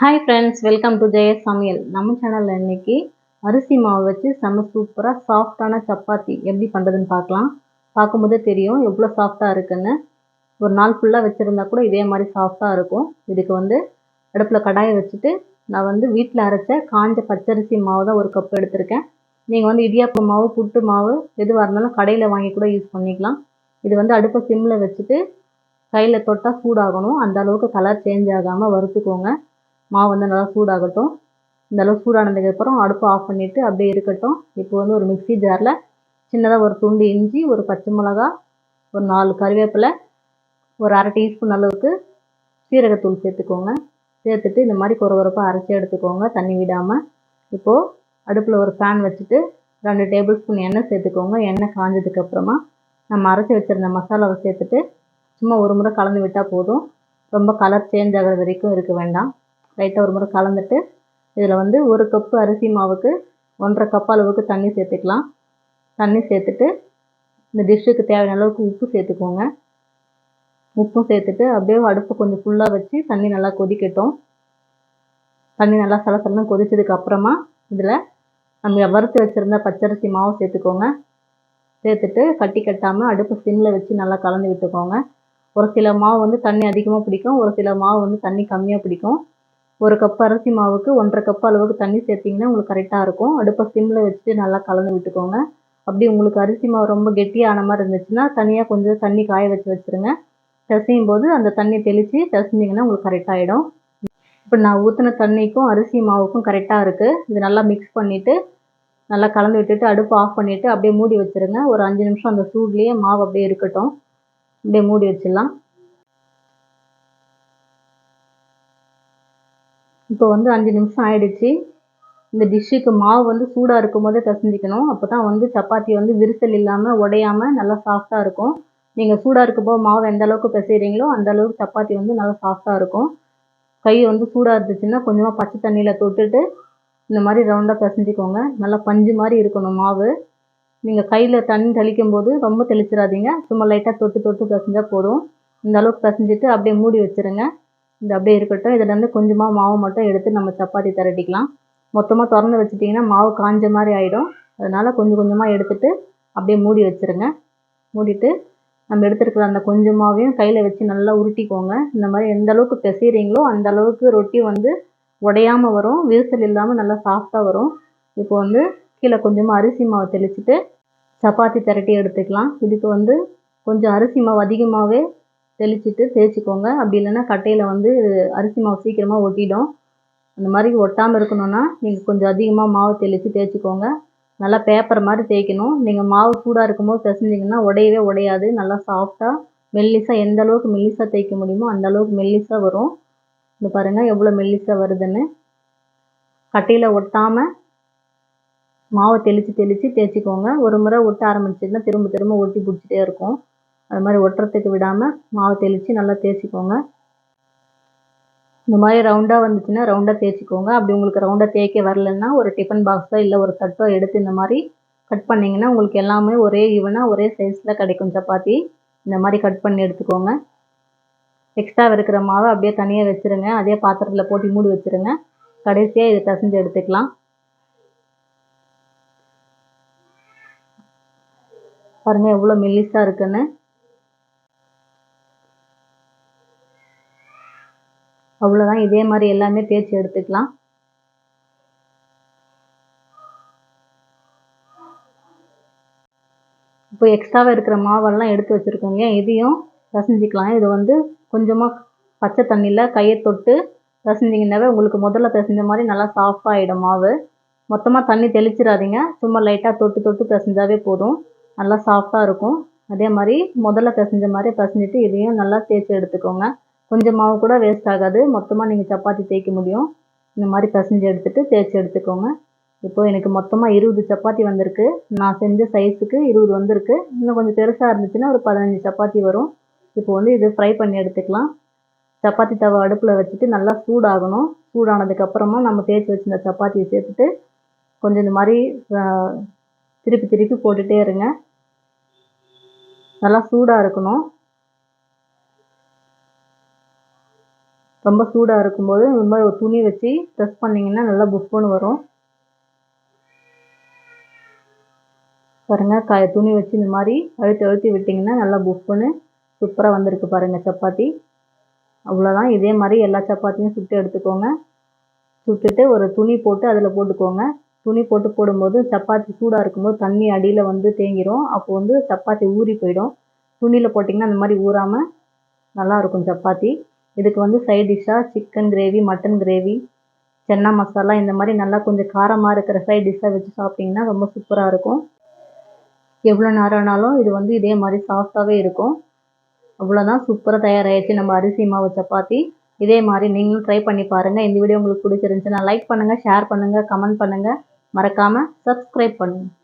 Hi friends welcome to ஜெய சமையல் நம்ம சேனலில் இன்றைக்கி அரிசி மாவு வச்சு செம்ம சூப்பராக சாஃப்டான சப்பாத்தி எப்படி பண்ணுறதுன்னு பார்க்கலாம். பார்க்கும்போதே தெரியும் எவ்வளோ சாஃப்டாக இருக்குன்னு. ஒரு நாள் ஃபுல்லாக வச்சுருந்தா கூட இதே மாதிரி சாஃப்டாக இருக்கும். இதுக்கு வந்து அடுப்பில் கடாயை வச்சுட்டு நான் வந்து வீட்டில் அரைச்ச காஞ்ச பச்சரிசி மாவு தான் ஒரு கப் எடுத்திருக்கேன். நீங்கள் வந்து இடியாப்பம் மாவு புட்டு மாவு எதுவாக இருந்தாலும் கடையில் வாங்கி கூட யூஸ் பண்ணிக்கலாம். இது வந்து அடுப்பை சிம்மில் வச்சுட்டு கையில் தொட்டால் சூடாகணும். அந்த அளவுக்கு கலர் சேஞ்ச் ஆகாமல் வறுத்துக்கோங்க. மாவு வந்து நல்லா சூடாகட்டும். இந்த அளவு சூடானதுக்கப்புறம் அடுப்பை ஆஃப் பண்ணிவிட்டு அப்படியே இருக்கட்டும். இப்போ வந்து ஒரு மிக்ஸி ஜாரில் சின்னதாக ஒரு துண்டு இஞ்சி ஒரு பச்சை மிளகா ஒரு நாலு கருவேப்பிலை ஒரு அரை டீஸ்பூன் அளவுக்கு சீரகத்தூள் சேர்த்துக்கோங்க. சேர்த்துட்டு இந்த மாதிரி கொர அரைச்சி எடுத்துக்கோங்க தண்ணி விடாமல் இப்போது அடுப்பில் ஒரு ஃபேன் வச்சுட்டு ரெண்டு டேபிள் ஸ்பூன் எண்ணெய் சேர்த்துக்கோங்க. எண்ணெய் காஞ்சதுக்கப்புறமா நம்ம அரைச்சி வச்சுருந்த மசாலாவை சேர்த்துட்டு சும்மா ஒரு முறை கலந்து விட்டால் போதும். ரொம்ப கலர் சேஞ்ச் ஆகிற வரைக்கும் இருக்க வேண்டாம். லைட்டாக ஒரு முறை கலந்துட்டு இதில் வந்து ஒரு கப்பு அரிசி மாவுக்கு ஒன்றரை கப் அளவுக்கு தண்ணி சேர்த்துக்கலாம். தண்ணி சேர்த்துட்டு இந்த டிஷ்ஷுக்கு தேவையான அளவுக்கு உப்பு சேர்த்துக்கோங்க. உப்பும் சேர்த்துட்டு அப்படியே அடுப்பு கொஞ்சம் ஃபுல்லாக வச்சு தண்ணி நல்லா கொதிக்கட்டும். தண்ணி நல்லா சலசலன்னு கொதிச்சதுக்கு அப்புறமா இதில் நம்ம வறுத்து வச்சுருந்த பச்சரிசி மாவு சேர்த்துக்கோங்க. சேர்த்துட்டு கட்டி கட்டாமல் அடுப்பு சிம்மில் வச்சு நல்லா கலந்து விட்டுக்கோங்க. ஒரு சில மாவு வந்து தண்ணி அதிகமாக பிடிக்கும் ஒரு சில மாவு வந்து தண்ணி கம்மியாக பிடிக்கும். ஒரு கப் அரிசி மாவுக்கு ஒன்றரை கப் அளவுக்கு தண்ணி சேர்த்திங்கன்னா உங்களுக்கு கரெக்டாக இருக்கும். அடுப்பை சிம்மில் வச்சுட்டு நல்லா கலந்து விட்டுக்கோங்க. அப்படி உங்களுக்கு அரிசி மாவு ரொம்ப கெட்டியான மாதிரி இருந்துச்சுன்னா தனியாக கொஞ்சம் தண்ணி காய வச்சு வச்சுருங்க. பிசையும் போது அந்த தண்ணி தெளித்து பிசைஞ்சிங்கன்னா உங்களுக்கு கரெக்டாகிடும் இப்போ நான் ஊற்றின தண்ணிக்கும் அரிசி மாவுக்கும் கரெக்டாக இருக்குது இது நல்லா மிக்ஸ் பண்ணிவிட்டு நல்லா கலந்து விட்டுட்டு அடுப்பு ஆஃப் பண்ணிவிட்டு அப்படியே மூடி வச்சுருங்க. ஒரு அஞ்சு நிமிஷம் அந்த சூட்லேயே மாவு அப்படியே இருக்கட்டும். அப்படியே மூடி வச்சிடலாம். இப்போ வந்து அஞ்சு நிமிஷம் ஆயிடுச்சு. இந்த டிஷ்ஷுக்கு மாவு வந்து சூடாக இருக்கும் போதே பிசைஞ்சிக்கணும். அப்போ தான் வந்து சப்பாத்தி வந்து விரிசல் இல்லாமல் உடையாமல் நல்லா சாஃப்டாக இருக்கும். நீங்கள் சூடாக இருக்கும்போது மாவு எந்த அளவுக்கு பிசைகிறீங்களோ அந்த அளவுக்கு சப்பாத்தி வந்து நல்லா சாஃப்டாக இருக்கும். கை வந்து சூடாக இருந்துச்சுன்னா கொஞ்சமாக பச்சை தண்ணியில் தொட்டுட்டு இந்த மாதிரி ரவுண்டாக பிசைஞ்சிக்கோங்க. நல்லா பஞ்சு மாதிரி இருக்கணும் மாவு. நீங்கள் கையில் தண்ணி தெளிக்கும் போது ரொம்ப தெளிச்சிடாதீங்க. சும்மா லைட்டாக தொட்டு தொட்டு பிசைஞ்சா போதும். இந்த அளவுக்கு பிசைஞ்சிட்டு அப்படியே மூடி வச்சுருங்க. இது அப்படியே இருக்கட்டும். இதுலேருந்து கொஞ்சமாக மாவு மட்டும் எடுத்து நம்ம சப்பாத்தி திரட்டிக்கலாம். மொத்தமாக திறந்து வச்சிட்டிங்கன்னா மாவு காஞ்ச மாதிரி ஆகிடும் அதனால் கொஞ்சம் கொஞ்சமாக எடுத்துட்டு அப்படியே மூடி வச்சுருங்க. மூடிட்டு நம்ம எடுத்துருக்கிற அந்த கொஞ்சமாவையும் கையில் வச்சு நல்லா உருட்டிக்கோங்க. இந்த மாதிரி எந்த அளவுக்கு பிசைகிறீங்களோ அந்த அளவுக்கு ரொட்டி வந்து உடையாமல் வரும். விரிசல் இல்லாமல் நல்லா சாஃப்டாக வரும். இப்போ வந்து கீழே கொஞ்சமாக அரிசி மாவு தெளிச்சுட்டு சப்பாத்தி திரட்டி எடுத்துக்கலாம். இதுக்கு வந்து கொஞ்சம் அரிசி மாவு அதிகமாகவே தெளிச்சிட்டு தேய்ச்சிக்கோங்க. அப்படி இல்லைன்னா கட்டையில் வந்து அரிசி மாவு சீக்கிரமாக ஒட்டிடும். அந்த மாதிரி ஒட்டாமல் இருக்கணும்னா நீங்கள் கொஞ்சம் அதிகமாக மாவு தெளித்து தேய்ச்சிக்கோங்க. நல்லா பேப்பர் மாதிரி தேய்க்கணும். நீங்கள் மாவு சூடாக இருக்கும்போது பிசைஞ்சிங்கன்னா உடையவே உடையாது. நல்லா சாஃப்டாக மெல்லிசாக எந்த அளவுக்கு மெல்லிசாக தேய்க்க முடியுமோ அந்த அளவுக்கு மெல்லிசாக வரும். இந்த பாருங்கள் எவ்வளோ மெல்லிசாக வருதுன்னு. கட்டையில் ஒட்டாமல் மாவை தெளித்து தெளித்து தேய்ச்சிக்கோங்க. ஒரு முறை ஒட்ட ஆரம்பிச்சிங்கன்னா திரும்ப திரும்ப ஒட்டி பிடிச்சிட்டே இருக்கும். அது மாதிரி ஒட்டுறதுக்கு விடாமல் மாவு தெளித்து நல்லா தேய்ச்சிக்கோங்க. இந்த மாதிரி ரவுண்டாக வந்துச்சுன்னா ரவுண்டாக தேய்ச்சிக்கோங்க. அப்படி உங்களுக்கு ரவுண்டாக தேய்க்க வரலன்னா ஒரு டிஃபன் பாக்ஸோ இல்லை ஒரு தட்டோ எடுத்து இந்த மாதிரி கட் பண்ணிங்கன்னா உங்களுக்கு எல்லாமே ஒரே ஈவனாக ஒரே சைஸில் கிடைக்கும் சப்பாத்தி. இந்த மாதிரி கட் பண்ணி எடுத்துக்கோங்க. எக்ஸ்ட்ரா இருக்கிற மாவை அப்படியே தனியாக வச்சுருங்க. அதே பாத்திரத்தில் போட்டி மூடி வச்சுருங்க. கடைசியாக இதை பிசைஞ்சு எடுத்துக்கலாம். பாருங்கள் எவ்வளோ மெல்லிஸாக இருக்குன்னு. அவ்வளோதான் இதே மாதிரி எல்லாமே தேய்ச்சி எடுத்துக்கலாம். இப்போ எக்ஸ்ட்ராவாக இருக்கிற மாவெல்லாம் எடுத்து வச்சுருக்கோங்க. இதையும் ரசிஞ்சிக்கலாம். இது வந்து கொஞ்சமாக பச்சை தண்ணியில் கையை தொட்டு பிசைஞ்சிங்கன்னாவே உங்களுக்கு முதல்ல பிசைஞ்ச மாதிரி நல்லா சாஃப்டாகிடும் மாவு. மொத்தமாக தண்ணி தெளிச்சிடாதீங்க. சும்மா லைட்டாக தொட்டு தொட்டு பிசைஞ்சாவே போதும். நல்லா சாஃப்டாக இருக்கும். அதே மாதிரி முதல்ல பிசைஞ்ச மாதிரி பிசைஞ்சிட்டு இதையும் நல்லா தேய்ச்சி எடுத்துக்கோங்க. கொஞ்சம் மாவு கூட வேஸ்ட் ஆகாது. மொத்தமாக நீங்கள் சப்பாத்தி தேய்க்க முடியும். இந்த மாதிரி பசஞ்சு எடுத்துகிட்டு தேய்ச்சி எடுத்துக்கோங்க. இப்போது எனக்கு மொத்தமாக இருபது சப்பாத்தி வந்திருக்கு. நான் செஞ்ச சைஸுக்கு இருபது வந்திருக்கு. இன்னும் கொஞ்சம் பெருசாக இருந்துச்சுன்னா ஒரு பதினஞ்சு சப்பாத்தி வரும். இப்போ வந்து இது ஃப்ரை பண்ணி எடுத்துக்கலாம். சப்பாத்தி தவா அடுப்பில் வச்சுட்டு நல்லா சூடாகணும். சூடானதுக்கப்புறமா நம்ம தேய்ச்சி வச்சிருந்த சப்பாத்தியை சேர்த்துட்டு கொஞ்சம் இந்த மாதிரி திருப்பி திருப்பி போட்டுகிட்டே இருங்க. நல்லா சூடாக இருக்கணும். ரொம்ப சூடாக இருக்கும்போது இந்த மாதிரி ஒரு துணி வச்சு ப்ரெஸ் பண்ணிங்கன்னா நல்லா புஃப்னு வரும். பாருங்கள் காய துணி வச்சு இந்த மாதிரி அழுத்தி அழுத்தி விட்டிங்கன்னா நல்லா புஃப்னு சூப்பராக வந்திருக்கு பாருங்கள் சப்பாத்தி. அவ்வளோதான் இதே மாதிரி எல்லா சப்பாத்தியும் சுட்டு எடுத்துக்கோங்க. சுட்டுட்டு ஒரு துணி போட்டு அதில் போட்டுக்கோங்க. துணி போட்டு போடும்போது சப்பாத்தி சூடாக இருக்கும்போது தண்ணி அடியில் வந்து தேங்கிடும் அப்போ வந்து சப்பாத்தி ஊறி போயிடும். துணியில் போட்டிங்கன்னா அந்த மாதிரி ஊறாமல் நல்லாயிருக்கும் சப்பாத்தி. இதுக்கு வந்து சைட் டிஷ்ஷாக chicken gravy mutton gravy chana masala இந்த மாதிரி நல்லா கொஞ்சம் காரமாக இருக்கிற சைட் டிஷ்ஷாக வச்சு சாப்பிட்டிங்கன்னா ரொம்ப சூப்பராக இருக்கும். எவ்வளோ நேரம் ஆனாலும் இது வந்து இதே மாதிரி சாஃப்டாகவே இருக்கும். அவ்வளோதான் சூப்பராக தயாராகிடுச்சு நம்ம அரிசி மாவு சப்பாத்தி. இதே மாதிரி நீங்களும் ட்ரை பண்ணி பாருங்கள் இந்த வீடியோ உங்களுக்கு பிடிச்சிருந்துச்சுன்னா லைக் பண்ணுங்கள் ஷேர் பண்ணுங்கள் கமெண்ட் பண்ணுங்கள் மறக்காமல் சப்ஸ்கிரைப் பண்ணுங்கள்